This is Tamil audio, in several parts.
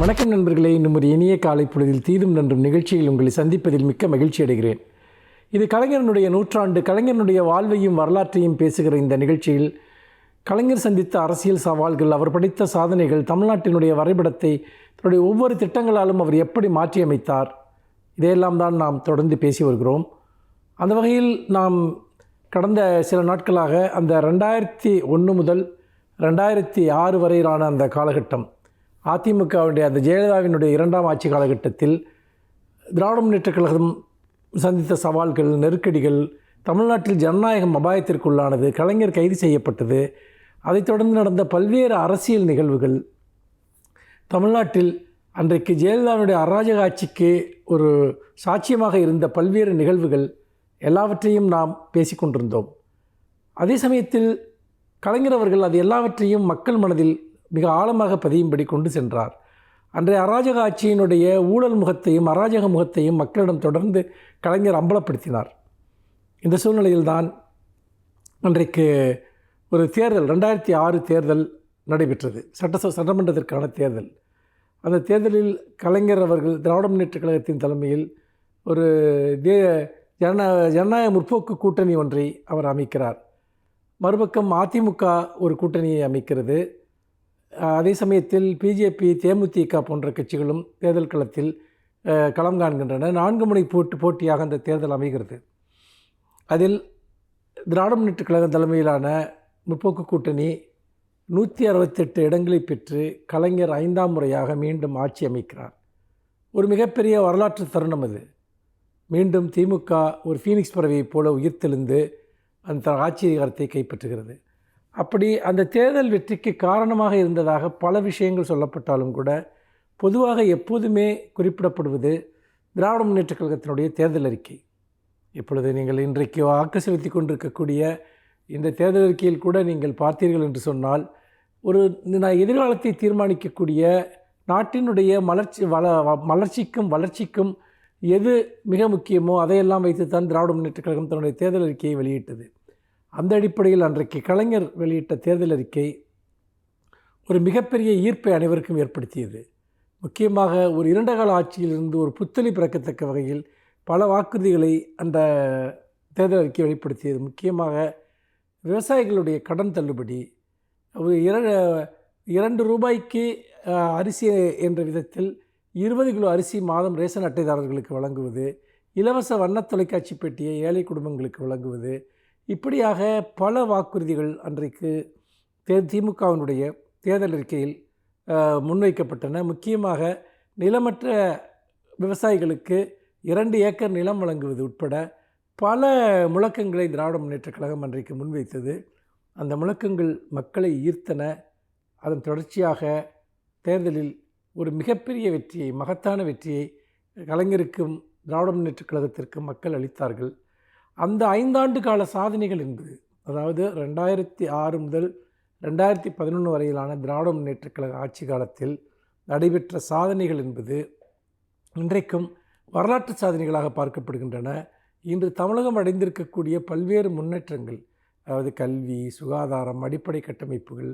வணக்கம் நண்பர்களே. இன்னும் ஒரு இனிய காலை பொழுதில் தீதும் நன்றும் நிகழ்ச்சியில் உங்களை சந்திப்பதில் மிக்க மகிழ்ச்சி அடைகிறேன். இது கலைஞரனுடைய நூற்றாண்டு கலைஞரனுடைய வாழ்வையும் வரலாற்றையும் பேசுகிற இந்த நிகழ்ச்சியில் கலைஞர் சந்தித்த அரசியல் சவால்கள் அவர் படைத்த சாதனைகள் தமிழ்நாட்டினுடைய வரைபடத்தை தன்னுடைய ஒவ்வொரு திட்டங்களாலும் அவர் எப்படி மாற்றியமைத்தார் இதையெல்லாம் தான் நாம் தொடர்ந்து பேசி வருகிறோம். அந்த வகையில் நாம் கடந்த சில நாட்களாக அந்த ரெண்டாயிரத்தி ஒன்று முதல் ரெண்டாயிரத்தி ஆறு வரையிலான அந்த காலகட்டம் அதிமுகவுடைய அந்த ஜெயலலிதாவினுடைய இரண்டாம் ஆட்சி காலகட்டத்தில் திராவிட முன்னேற்ற கழகம் சந்தித்த சவால்கள் நெருக்கடிகள் தமிழ்நாட்டில் ஜனநாயகம் அபாயத்திற்குள்ளானது கலைஞர் கைது செய்யப்பட்டது அதைத் தொடர்ந்து நடந்த பல்வேறு அரசியல் நிகழ்வுகள். தமிழ்நாட்டில் அன்றைக்கு ஜெயலலிதாவுடைய அராஜக ஆட்சிக்கு ஒரு சாட்சியமாக இருந்த பல்வேறு நிகழ்வுகள் எல்லாவற்றையும் நாம் பேசிக்கொண்டிருந்தோம். அதே சமயத்தில் கலைஞர் அவர்கள் அது எல்லாவற்றையும் மக்கள் மனதில் மிக ஆழமாக பதியும்படி கொண்டு சென்றார். அன்றைய அராஜக ஆட்சியினுடைய ஊழல் முகத்தையும் அராஜக முகத்தையும் மக்களிடம் தொடர்ந்து கலைஞர் அம்பலப்படுத்தினார். இந்த சூழ்நிலையில்தான் அன்றைக்கு ஒரு தேர்தல் ரெண்டாயிரத்தி ஆறு தேர்தல் நடைபெற்றது. சட்ட சட்டமன்றத்திற்கான தேர்தல். அந்த தேர்தலில் கலைஞர் அவர்கள் திராவிட முன்னேற்ற கழகத்தின் தலைமையில் ஒரு தே ஜன ஜனநாயக முற்போக்கு கூட்டணி ஒன்றை அவர் அமைக்கிறார். மறுபக்கம் அதிமுக ஒரு கூட்டணியை அமைக்கிறது. அதே சமயத்தில் பிஜேபி தேமுதிக போன்ற கட்சிகளும் தேர்தல் களத்தில் களம் காண்கின்றன. நான்கு முனை போட்டு போட்டியாக அந்த தேர்தல் அமைகிறது. அதில் திராவிட முன்னேற்ற கழகம் தலைமையிலான முற்போக்கு கூட்டணி நூற்றி அறுபத்தெட்டு இடங்களை பெற்று கலைஞர் ஐந்தாம் முறையாக மீண்டும் ஆட்சி அமைக்கிறார். ஒரு மிகப்பெரிய வரலாற்று தருணம் அது. மீண்டும் திமுக ஒரு ஃபீனிக்ஸ் பறவையைப் போல உயிர்த்தெழுந்து அந்த ஆட்சி அதிகாரத்தை கைப்பற்றுகிறது. அப்படி அந்த தேர்தல் வெற்றிக்கு காரணமாக இருந்ததாக பல விஷயங்கள் சொல்லப்பட்டாலும் கூட பொதுவாக எப்போதுமே குறிப்பிடப்படுவது திராவிட முன்னேற்றக் கழகத்தினுடைய தேர்தல் அறிக்கை. இப்பொழுது நீங்கள் இன்றைக்கு வாக்கு செலுத்தி கொண்டிருக்கக்கூடிய இந்த தேர்தல் அறிக்கையில் கூட நீங்கள் பார்த்தீர்கள் என்று சொன்னால் ஒரு நான் எதிர்காலத்தை தீர்மானிக்கக்கூடிய நாட்டினுடைய மலர்ச்சி வள மலர்ச்சிக்கும் வளர்ச்சிக்கும் எது மிக முக்கியமோ அதையெல்லாம் வைத்துத்தான் திராவிட முன்னேற்றக் கழகம் தன்னுடைய தேர்தல் அறிக்கையை வெளியிட்டது. அந்த அடிப்படையில் அன்றைக்கு கலைஞர் வெளியிட்ட தேர்தல் அறிக்கை ஒரு மிகப்பெரிய ஈர்ப்பை அனைவருக்கும் ஏற்படுத்தியது. முக்கியமாக ஒரு இரண்டகால ஆட்சியிலிருந்து ஒரு புத்தளி பிறக்கத்தக்க வகையில் பல வாக்குறுதிகளை அந்த தேர்தல் அறிக்கை வெளிப்படுத்தியது. முக்கியமாக விவசாயிகளுடைய கடன் தள்ளுபடி ஒரு இரண்டு இரண்டு ரூபாய்க்கு அரிசி என்ற விதத்தில் இருபது கிலோ அரிசி மாதம் ரேஷன் அட்டைதாரர்களுக்கு வழங்குவது இலவச வண்ண தொலைக்காட்சி பெட்டியை ஏழை குடும்பங்களுக்கு வழங்குவது இப்படியாக பல வாக்குறுதிகள் அன்றைக்கு தே திமுகவினுடைய தேர்தல் அறிக்கையில் முன்வைக்கப்பட்டன. முக்கியமாக நிலமற்ற விவசாயிகளுக்கு இரண்டு ஏக்கர் நிலம் வழங்குவது உட்பட பல முழக்கங்களை திராவிட முன்னேற்றக் கழகம் அன்றைக்கு முன்வைத்தது. அந்த முழக்கங்கள் மக்களை ஈர்த்தன. அதன் தொடர்ச்சியாக தேர்தலில் ஒரு மிகப்பெரிய வெற்றியை மகத்தான வெற்றியை கலைஞருக்கும் திராவிட முன்னேற்றக் கழகத்திற்கும் மக்கள் அளித்தார்கள். அந்த ஐந்தாண்டு கால சாதனைகள் என்பது அதாவது ரெண்டாயிரத்தி ஆறு முதல் ரெண்டாயிரத்தி பதினொன்று வரையிலான திராவிட முன்னேற்றக் கழக ஆட்சி காலத்தில் நடைபெற்ற சாதனைகள் என்பது இன்றைக்கும் வரலாற்று சாதனைகளாக பார்க்கப்படுகின்றன. இன்று தமிழகம் அடைந்திருக்கக்கூடிய பல்வேறு முன்னேற்றங்கள் அதாவது கல்வி சுகாதாரம் அடிப்படை கட்டமைப்புகள்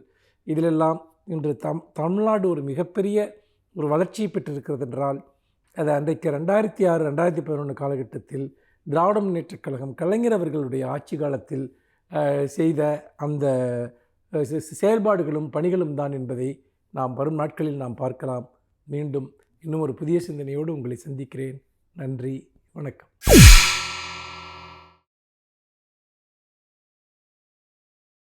இதிலெல்லாம் இன்று தம் தமிழ்நாடு ஒரு மிகப்பெரிய ஒரு வளர்ச்சியை பெற்றிருக்கிறது என்றால் அது அன்றைக்கு ரெண்டாயிரத்தி ஆறு ரெண்டாயிரத்தி பதினொன்று காலகட்டத்தில் திராவிட முன்னேற்றக் கழகம் கலைஞர் அவர்களுடைய ஆட்சி காலத்தில் செய்த அந்த செயல்பாடுகளும் பணிகளும் தான் என்பதை நாம் வரும் நாட்களில் நாம் பார்க்கலாம். மீண்டும் இன்னும் ஒரு புதிய சிந்தனையோடு உங்களை சந்திக்கிறேன். நன்றி வணக்கம்.